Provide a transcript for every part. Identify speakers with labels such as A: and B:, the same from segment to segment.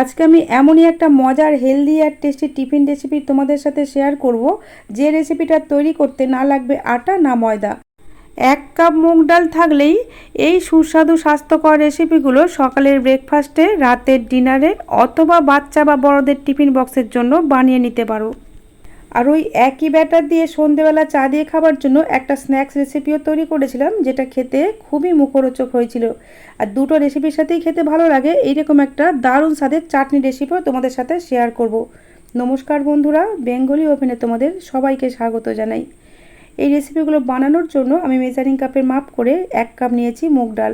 A: আজকে আমি এমনই একটা মজার হেলদি আর টেস্টি টিফিন রেসিপি তোমাদের সাথে শেয়ার করব। যে রেসিপিটা তৈরি করতে না লাগবে আটা না ময়দা। এক কাপ মুগ ডাল থাকলেই এই সুস্বাদু, স্বাস্থ্যকর রেসিপিগুলো সকালের ব্রেকফাস্টে রাতের ডিনারে অথবা বাচ্চা বা বড়দের টিফিন বক্সের জন্য বানিয়ে নিতে পারো। আর ওই একই ব্যাটার দিয়ে সন্ধেবেলা চা দিয়ে খাবার জন্য একটা স্ন্যাক্স রেসিপিও তৈরি করেছিলাম, যেটা খেতে খুবই মুখরোচক হয়েছিল। আর দুটো রেসিপির সাথেই খেতে ভালো লাগে, এইরকম একটা দারুণ স্বাদের চাটনি রেসিপিও তোমাদের সাথে শেয়ার করব। নমস্কার বন্ধুরা, বেঙ্গলি ওভেনে তোমাদের সবাইকে স্বাগত জানাই। এই রেসিপিগুলো বানানোর জন্য আমি মেজারিং কাপের মাপ করে এক কাপ নিয়েছি মুগ ডাল।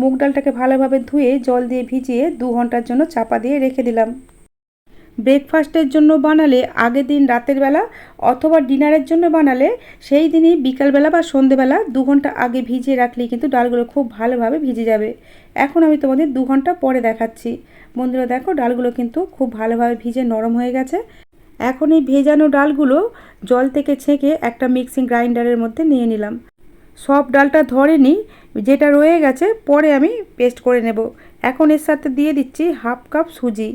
A: মুগ ডালটাকে ভালোভাবে ধুয়ে জল দিয়ে ভিজিয়ে দু ঘণ্টার জন্য চাপা দিয়ে রেখে দিলাম। ব্রেকফাস্টের জন্য বানালে আগের দিন রাতের বেলা অথবা ডিনারের জন্য বানালে সেই দিনই বিকালবেলা বা সন্ধেবেলা দু ঘণ্টা আগে ভিজিয়ে রাখলেই কিন্তু ডালগুলো খুব ভালোভাবে ভিজে যাবে। এখন আমি তোমাদের দু ঘণ্টা পরে দেখাচ্ছি। বন্ধুরা দেখো, ডালগুলো কিন্তু খুব ভালোভাবে ভিজে নরম হয়ে গেছে। এখন এই ভেজানো ডালগুলো জল থেকে ছেঁকে একটা মিক্সিং গ্রাইন্ডারের মধ্যে নিয়ে নিলাম। সব ডালটা ধরেনি যেটা রয়ে গেছে, পরে আমি পেস্ট করে নেব। এখন এর সাথে দিয়ে দিচ্ছি হাফ কাপ সুজি।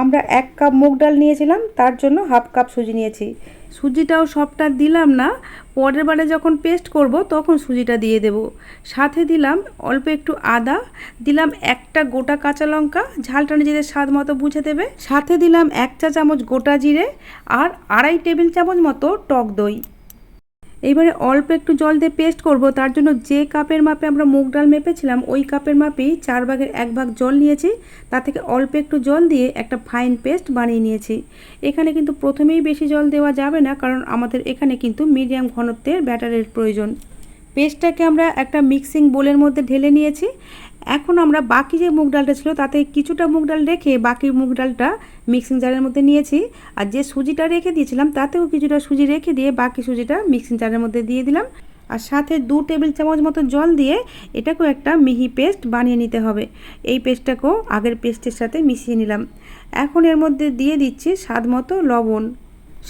A: আমরা এক কাপ মুগ ডাল নিয়েছিলাম, তার জন্য হাফ কাপ সুজি নিয়েছি। সুজিটাও সবটা দিলাম না, পরের বারে যখন পেস্ট করব তখন সুজিটা দিয়ে দেব। সাথে দিলাম অল্প একটু আদা, দিলাম একটা গোটা কাঁচা লঙ্কা, ঝালটা নিজেদের স্বাদ মতো বুঝে দেবে। সাথে দিলাম এক চা চামচ গোটা জিরে আর আড়াই টেবিল চামচ মতো টক দই। এইবারে অল্প একটু জল দিয়ে পেস্ট করব, তার জন্য যে কাপের মাপে আমরা মুগ ডাল মেপেছিলাম, ওই কাপের মাপেই চার ভাগের এক ভাগ জল নিয়েছি। তা থেকে অল্প একটু জল দিয়ে একটা ফাইন পেস্ট বানিয়ে নিয়েছি। এখানে কিন্তু প্রথমেই বেশি জল দেওয়া যাবে না, কারণ আমাদের এখানে কিন্তু মিডিয়াম ঘনত্বের ব্যাটারের প্রয়োজন। পেস্টটাকে আমরা একটা মিক্সিং বোলের মধ্যে ঢেলে নিয়েছি। এখন আমরা বাকি যে মুগ ডালটা ছিল, তাতে কিছুটা মুগ ডাল রেখে বাকি মুগ ডালটা মিক্সিং জারের মধ্যে নিয়েছি। আর যে সুজিটা রেখে দিয়েছিলাম, তাতেও কিছুটা সুজি রেখে দিয়ে বাকি সুজিটা মিক্সিং জারের মধ্যে দিয়ে দিলাম। আর সাথে দু টেবিল চামচ মতো জল দিয়ে এটাকেও একটা মিহি পেস্ট বানিয়ে নিতে হবে। এই পেস্টটাকেও আগের পেস্টের সাথে মিশিয়ে নিলাম। এখন এর মধ্যে দিয়ে দিচ্ছি স্বাদ মতো লবণ।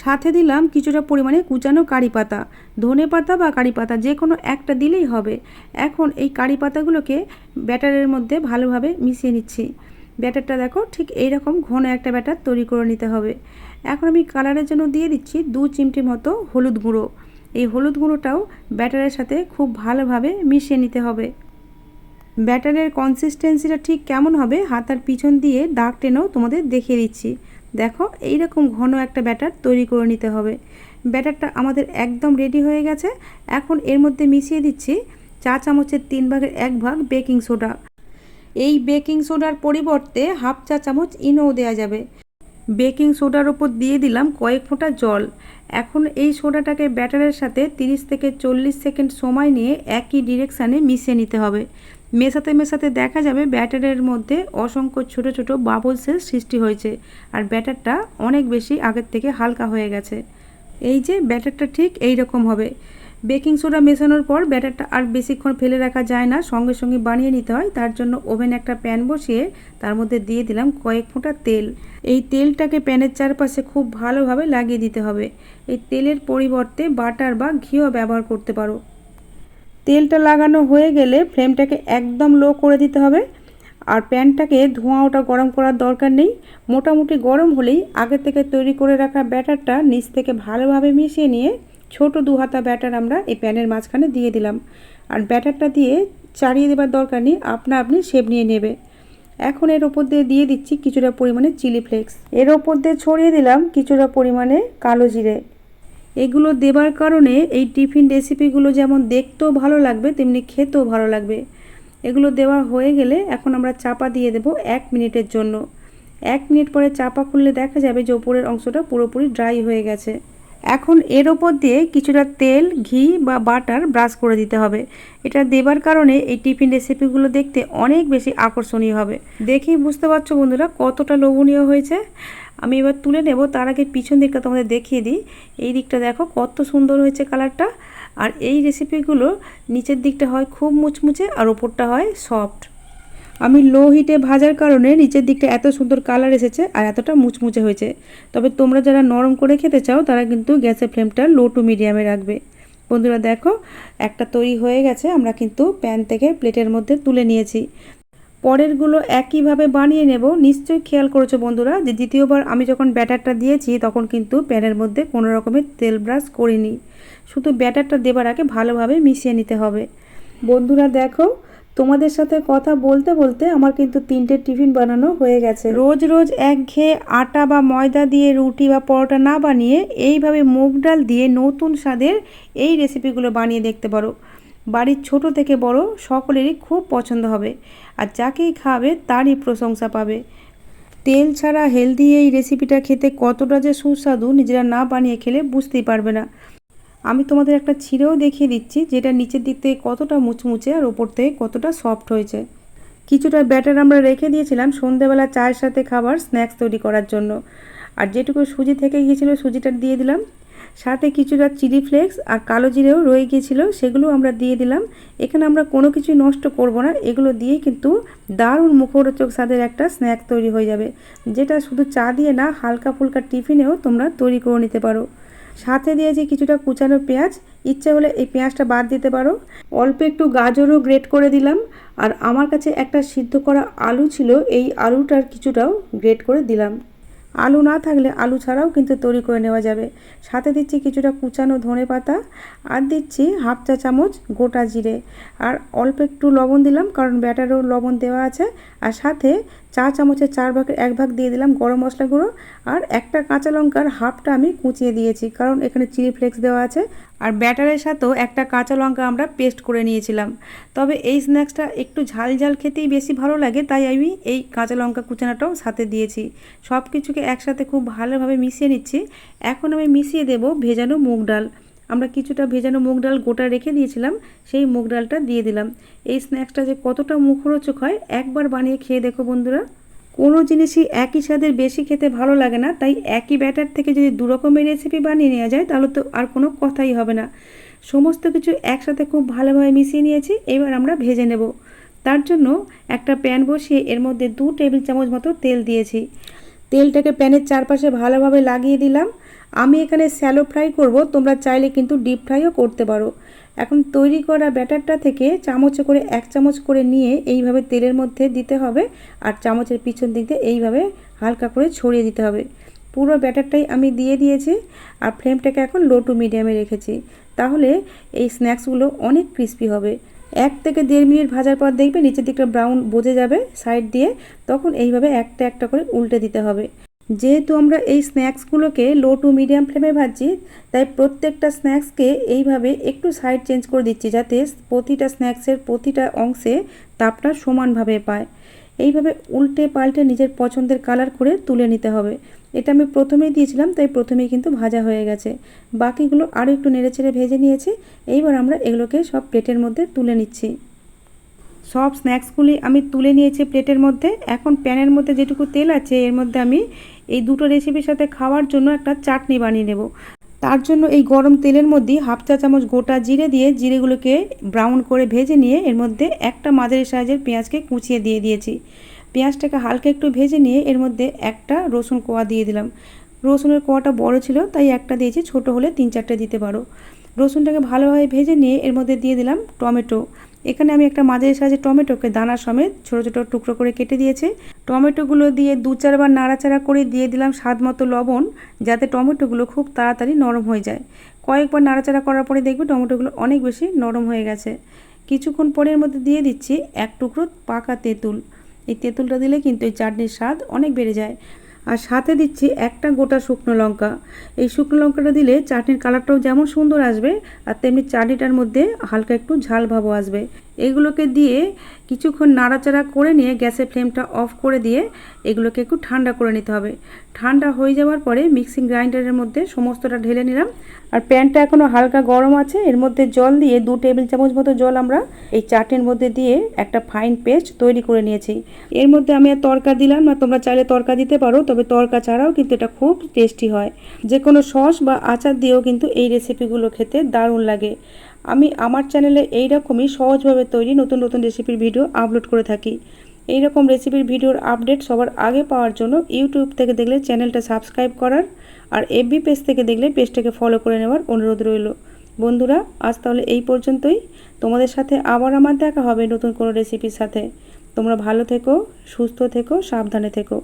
A: সাথে দিলাম কিছুটা পরিমাণে কুচানো কারি পাতা, ধনে পাতা বা কারি পাতা, যে কোনো একটা দিলেই হবে। এখন এই কারি পাতাগুলোকে ব্যাটারের মধ্যে ভালোভাবে মিশিয়ে নিচ্ছি। ব্যাটারটা দেখো, ঠিক এই রকম ঘন একটা ব্যাটার তৈরি করে নিতে হবে। এখন আমি কালারের জন্য দিয়ে দিচ্ছি দু চিমটি মতো হলুদ গুঁড়ো। এই হলুদ গুঁড়োটাও ব্যাটারের সাথে খুব ভালোভাবে মিশিয়ে নিতে হবে। ব্যাটারের কনসিস্টেন্সিটা ঠিক কেমন হবে, হাতার পিছন দিয়ে দাগ টেনেও তোমাদের দেখিয়ে দিচ্ছি। দেখো এই রকম ঘন একটা ব্যাটার তৈরি করে নিতে হবে। ব্যাটারটা আমাদের একদম রেডি হয়ে গেছে। এখন এর মধ্যে মিশিয়ে দিচ্ছি চা চামচের তিন ভাগের এক ভাগ বেকিং সোডা এই বেকিং সোডার পরিবর্তে হাফ চা চামচ ইনোও দেওয়া যাবে। বেকিং সোডার ওপর দিয়ে দিলাম কয়েক ফোঁটা জল। এখন এই সোডাটাকে ব্যাটারের সাথে 30 থেকে চল্লিশ সেকেন্ড সময় নিয়ে একই ডিরেকশানে মিশিয়ে নিতে হবে। মেশাতে মেশাতে দেখা যাবে ব্যাটারের মধ্যে অসংখ্য ছোট ছোট বাবলসের সৃষ্টি হয়েছে আর ব্যাটারটা অনেক বেশি আগের থেকে হালকা হয়ে গেছে। এই যে ব্যাটারটা ঠিক এই রকম হবে। বেকিং সোডা মেশানোর পর ব্যাটারটা আর বেশিক্ষণ ফেলে রাখা যায় না, সঙ্গে সঙ্গে বানিয়ে নিতে হয়। তার জন্য ওভেন একটা প্যান বসিয়ে তার মধ্যে দিয়ে দিলাম কয়েক ফোঁটা তেল। এই তেলটাকে প্যানের চারপাশে খুব ভালোভাবে লাগিয়ে দিতে হবে। এই তেলের পরিবর্তে বাটার বা ঘিও ব্যবহার করতে পারো। তেলটা লাগানো হয়ে গেলে ফ্লেমটাকে একদম লো করে দিতে হবে। আর প্যানটাকে ধোঁয়া ওটা গরম করার দরকার নেই। মোটামুটি গরম হলেই আগে থেকে তৈরি করে রাখা ব্যাটারটা নিচ থেকে ভালোভাবে মিশিয়ে নিয়ে ছোট দু হাতা ব্যাটার আমরা এই প্যানের মাঝখানে দিয়ে দিলাম। আর ব্যাটারটা দিয়ে চাড়িয়ে দেবার দরকার নেই, আপনা আপনি শেপ নিয়ে নেবে। এখন এর ওপর দিয়ে দিয়ে দিচ্ছি কিছুটা পরিমাণে চিলি ফ্লেক্স। এর ওপর দিয়ে ছড়িয়ে দিলাম কিছুটা পরিমাণে কালো জিরে। এগুলো দেবার কারণে এই টিফিন রেসিপিগুলো যেমন দেখতেও ভালো লাগবে, তেমনি খেতেও ভালো লাগবে। এগুলো দেওয়া হয়ে গেলে এখন আমরা চাপা দিয়ে দেব এক মিনিটের জন্য। এক মিনিট পরে চাপা খুললে দেখা যাবে যে ওপরের অংশটা পুরোপুরি ড্রাই হয়ে গেছে। এখন এর ওপর দিয়ে কিছুটা তেল, ঘি বা বাটার ব্রাশ করে দিতে হবে। এটা দেবার কারণে এই টিফিন রেসিপিগুলো দেখতে অনেক বেশি আকর্ষণীয় হবে। দেখেই বুঝতে পারছ বন্ধুরা কতটা লোভনীয় হয়েছে। আমি এবার তুলে নেব, তার আগে পিছন দিকটা তোমাদের দেখিয়ে দিই। এই দিকটা দেখো কত সুন্দর হয়েছে কালারটা। আর এই রেসিপিগুলো নিচের দিকটা হয় খুব মুচমুচে আর ওপরটা হয় সফট। আমি লো হিটে ভাজার কারণে নিচের দিকটা এত সুন্দর কালার এসেছে আর এতটা মুচমুচে হয়েছে। তবে তোমরা যারা নরম করে খেতে চাও, তারা কিন্তু গ্যাসের ফ্লেমটা লো টু মিডিয়ামে রাখবে। বন্ধুরা দেখো, একটা তৈরি হয়ে গেছে, আমরা কিন্তু প্যান থেকে প্লেটের মধ্যে তুলে নিয়েছি। পরেরগুলো একইভাবে বানিয়ে নেব, নিশ্চয়ই খেয়াল করেছ বন্ধুরা যে দ্বিতীয়বার আমি যখন ব্যাটারটা দিয়েছি, তখন কিন্তু প্যানের মধ্যে কোনো রকমের তেল ব্রাশ করিনি। শুধু ব্যাটারটা দেবার আগে ভালোভাবে মিশিয়ে নিতে হবে। বন্ধুরা দেখো তোমাদের সাথে কথা বলতে বলতে আমার কিন্তু তিনটে টিফিন বানানো হয়ে গেছে। রোজ রোজ একঘেয়ে আটা বা ময়দা দিয়ে রুটি বা পরোটা না বানিয়ে এইভাবে মুগ ডাল দিয়ে নতুন স্বাদের এই রেসিপিগুলো বানিয়ে দেখতে পারো। বাড়ির ছোট থেকে বড় সকলেরই খুব পছন্দ হবে আর যাকেই খাবে তারই প্রশংসা পাবে। তেল ছাড়া হেলদি এই রেসিপিটা খেতে কতটা যে সুস্বাদু নিজেরা না বানিয়ে খেলে বুঝতেই পারবে না। আমি তোমাদের একটা ছিঁড়েও দেখিয়ে দিচ্ছি, যেটা নিচের দিক থেকে কতটা মুচমুচে আর ওপর থেকে কতটা সফট হয়েছে। কিছুটা ব্যাটার আমরা রেখে দিয়েছিলাম সন্ধেবেলা চায়ের সাথে খাবার স্ন্যাক্স তৈরি করার জন্য। আর যেটুকু সুজি থেকে গিয়েছিল সুজিটা দিয়ে দিলাম। সাথে কিছুটা চিলি ফ্লেক্স আর কালো জিরেও রয়ে গিয়েছিল সেগুলো আমরা দিয়ে দিলাম। এখানে আমরা কোনো কিছু নষ্ট করব না, এগুলো দিয়ে কিন্তু দারুণ মুখরোচক স্বাদের একটা স্ন্যাক তৈরি হয়ে যাবে। যেটা শুধু চা দিয়ে না হালকা ফুলকা টিফিনেও তোমরা তৈরি করে নিতে পারো। সাথে দিয়েছি কিছুটা কুচানো পেঁয়াজ, ইচ্ছে হলে এই পেঁয়াজটা বাদ দিতে পারো। অল্প একটু গাজরও গ্রেট করে দিলাম। আর আমার কাছে একটা সিদ্ধ করা আলু ছিল, এই আলুটার কিছুটাও গ্রেট করে দিলাম। আলু না থাকলে আলু ছাড়াও কিন্তু তৈরি করে নেওয়া যাবে। সাথে দিচ্ছি কিছুটা কুচানো ধনে পাতা আর দিচ্ছি হাফ চা চামচ গোটা জিরে। আর অল্প একটু লবণ দিলাম, কারণ ব্যাটারও লবণ দেওয়া আছে। আর সাথে চা চামচের চার ভাগের এক ভাগ দিয়ে দিলাম গরম মশলা গুঁড়ো আর একটা কাঁচা লঙ্কার হাফটা আমি কুচিয়ে দিয়েছি, কারণ এখানে চিলি ফ্লেক্স দেওয়া আছে। আর ব্যাটারের সাথেও একটা কাঁচা লঙ্কা আমরা পেস্ট করে নিয়েছিলাম। তবে এই স্ন্যাক্সটা একটু ঝাল ঝাল খেতেই বেশি ভালো লাগে, তাই আমি এই কাঁচা লঙ্কা কুচানাটাও সাথে দিয়েছি। সব কিছুকে একসাথে খুব ভালোভাবে মিশিয়ে নিচ্ছি। এখন আমি মিশিয়ে দেব ভেজানো মুগ ডাল। আমরা কিছুটা ভেজানো মুগ ডাল গোটা রেখে দিয়েছিলাম, সেই মুগ ডালটা দিয়ে দিলাম। এই স্ন্যাক্সটা যে কতটা মুখরোচক হয়, একবার বানিয়ে খেয়ে দেখো বন্ধুরা। কোনো জিনিসই একই স্বাদের বেশি খেতে ভালো লাগে না, তাই একই ব্যাটার থেকে যদি দু রকমের রেসিপি বানিয়ে নেওয়া যায়, তাহলে তো আর কোনো কথাই হবে না। সমস্ত কিছু একসাথে খুব ভালোভাবে মিশিয়ে নিয়েছি, এবার আমরা ভেজে নেব। তার জন্য একটা প্যান বসিয়ে এর মধ্যে দু টেবিল চামচ মতো তেল দিয়েছি। তেলটাকে প্যানের চারপাশে ভালোভাবে লাগিয়ে দিলাম। আমি এখানে স্যালো ফ্রাই করব, তোমরা চাইলে কিন্তু ডিপ ফ্রাইও করতে পারো। এখন তৈরি করা ব্যাটারটা থেকে চামচে করে এক চামচ করে নিয়ে এইভাবে তেলের মধ্যে দিতে হবে আর চামচের পিছন দিক দিয়ে এইভাবে হালকা করে ছড়িয়ে দিতে হবে। পুরো ব্যাটারটাই আমি দিয়ে দিয়েছি আর ফ্লেমটাকে এখন লো টু মিডিয়ামে রেখেছি। তাহলে এই স্ন্যাক্সগুলো অনেক ক্রিস্পি হবে। এক থেকে দেড় মিনিট ভাজার পর দেখবে নিচের দিকটা ব্রাউন বোঝে যাবে সাইড দিয়ে, তখন এইভাবে একটা একটা করে উল্টে দিতে হবে। যেহেতু আমরা এই স্ন্যাক্সগুলোকে লো টু মিডিয়াম ফ্লেমে ভাজছি, তাই প্রত্যেকটা স্ন্যাক্সকে এইভাবে একটু সাইড চেঞ্জ করে দিচ্ছি যাতে প্রতিটা স্ন্যাক্সের প্রতিটা অংশে তাপটা সমানভাবে পায়। এইভাবে উল্টে পাল্টে নিজের পছন্দের কালার করে তুলে নিতে হবে। এটা আমি প্রথমেই দিয়েছিলাম, তাই প্রথমেই কিন্তু ভাজা হয়ে গেছে। বাকিগুলো আরও একটু নেড়েচেড়ে ভেজে নিয়েছি। এইবার আমরা এগুলোকে সব প্লেটের মধ্যে তুলে নিচ্ছি। সব স্ন্যাক্সগুলি আমি তুলে নিয়েছি প্লেটের মধ্যে। এখন প্যানের মধ্যে যেটুকু তেল আছে, এর মধ্যে আমি এই দুটো রেসিপির সাথে খাওয়ার জন্য একটা চাটনি বানিয়ে নেব। তার জন্য এই গরম তেলের মধ্যে হাফ চা চামচ গোটা জিরে দিয়ে জিরেগুলোকে ব্রাউন করে ভেজে নিয়ে এর মধ্যে একটা মাঝারি সাইজের পেঁয়াজকে কুচিয়ে দিয়ে দিয়েছি। পেঁয়াজটাকে হালকা একটু ভেজে নিয়ে এর মধ্যে একটা রসুন কোয়া দিয়ে দিলাম। রসুনের কোয়াটা বড় ছিল, তাই একটা দিয়েছি, ছোট হলে তিন চারটে দিতে পারো। রসুনটাকে ভালোভাবে ভেজে নিয়ে এর মধ্যে দিয়ে দিলাম টমেটো। এখানে আমি একটা মাঝারি সাইজের টমেটোকে দানা সমেত ছোটো ছোটো টুকরো করে কেটে দিয়েছি। টমেটোগুলো দিয়ে দু চারবার নাড়াচাড়া করে দিয়ে দিলাম স্বাদ মতো লবণ, যাতে টমেটোগুলো খুব তাড়াতাড়ি নরম হয়ে যায়। কয়েকবার নাড়াচাড়া করার পরে দেখবে টমেটোগুলো অনেক বেশি নরম হয়ে গেছে। কিছুক্ষণ পরের মধ্যে দিয়ে দিচ্ছি এক টুকরো পাকা তেঁতুল। এই তেঁতুলটা দিলে কিন্তু এই চাটনির স্বাদ অনেক বেড়ে যায়। আর সাথে দিচ্ছি একটা গোটা শুকনো লঙ্কা। এই শুকনো লঙ্কাটা দিলে চাটনির কালারটাও যেমন সুন্দর আসবে, আর তেমনি চাটনিটার মধ্যে হালকা একটু ঝাল ভাবও আসবে। এগুলোকে দিয়ে কিছুক্ষণ নাড়াচাড়া করে নিয়ে গ্যাসের ফ্লেমটা অফ করে দিয়ে এগুলোকে একটু ঠান্ডা করে নিতে হবে। ঠান্ডা হয়ে যাওয়ার পরে মিক্সিং গ্রাইন্ডারের মধ্যে সমস্তটা ঢেলে নিলাম। আর প্যানটা এখনও হালকা গরম আছে। এর মধ্যে জল দিয়ে দু টেবিল চামচ মতো জল আমরা এই চাটনির মধ্যে দিয়ে একটা ফাইন পেস্ট তৈরি করে নিয়েছি। এর মধ্যে আমি আর তরকা দিলাম না, তোমরা চাইলে তরকা দিতে পারো, তবে তরকা ছাড়াও কিন্তু এটা খুব টেস্টি হয়। যে কোনো সস বা আচার দিয়েও কিন্তু এই রেসিপিগুলো খেতে দারুণ লাগে। আমি আমার চ্যানেলে এই রকমই সহজভাবে তৈরি নতুন নতুন রেসিপির ভিডিও আপলোড করে থাকি। এই রকম রেসিপির ভিডিওর আপডেট সবার আগে পাওয়ার জন্য ইউটিউব থেকে দেখলে চ্যানেলটা সাবস্ক্রাইব করার আর এফবি পেজ থেকে দেখলে পেজটাকে ফলো করে নেওয়ার অনুরোধ রইল। বন্ধুরা, আজ তাহলে এই পর্যন্তই। তোমাদের সাথে আবার আমার দেখা হবে নতুন কোনো রেসিপির সাথে। তোমরা ভালো থেকো, সুস্থ থেকো, সাবধানে থেকো।